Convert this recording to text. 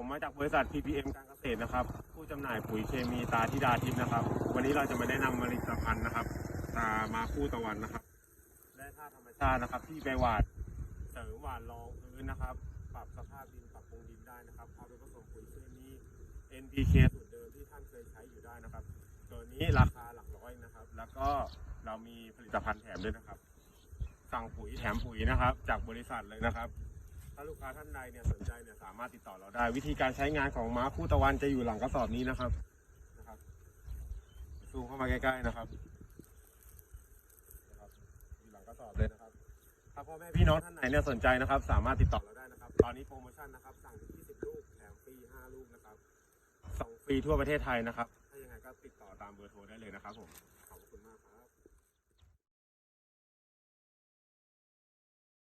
ผมมาจากบริษัท PPM การเกษตรนะครับ ผู้จำหน่ายปุ๋ยเคมีตาธิดาทิพย์นะครับ วันนี้เราจะมาแนะนำผลิตภัณฑ์นะครับ ตามาคู่ตะวันนะครับ และธาตุธรรมชาตินะครับ ที่ไปหวานเสริมหวานรองพื้นนะครับ ปรับสภาพดินปรับปรุงดินได้นะครับเอาไปผสมปุ๋ยเคมี NPK สูตรเดิมที่ท่านเคยใช้อยู่ได้นะครับ ตัวนี้ราคาหลักร้อยนะครับ แล้วก็เรามีผลิตภัณฑ์แถมด้วยนะครับ สั่งปุ๋ยแถมปุ๋ยนะครับ จากบริษัทเลยนะครับ ถ้าลูกค้าท่านใดเนี่ยสนใจเนี่ยสามารถติดต่อเราได้ วิธีการใช้งานของม้าคู่ตะวันจะอยู่หลังกระสอบนี้นะครับนะครับซูมเข้ามาใกล้ๆนะครับนะครับอยู่หลังกระสอบเลยนะครับถ้าพ่อแม่พี่น้องท่านไหนเนี่ยสนใจนะครับ สามารถติดต่อเราได้นะครับ ตอนนี้โปรโมชั่นนะครับสั่งถึง20ลูกแถมฟรี5ลูกนะครับส่งฟรีทั่วประเทศไทยนะครับถ้ายังไงก็ติดต่อตามเบอร์โทรได้เลยนะครับผมขอบคุณมากครับ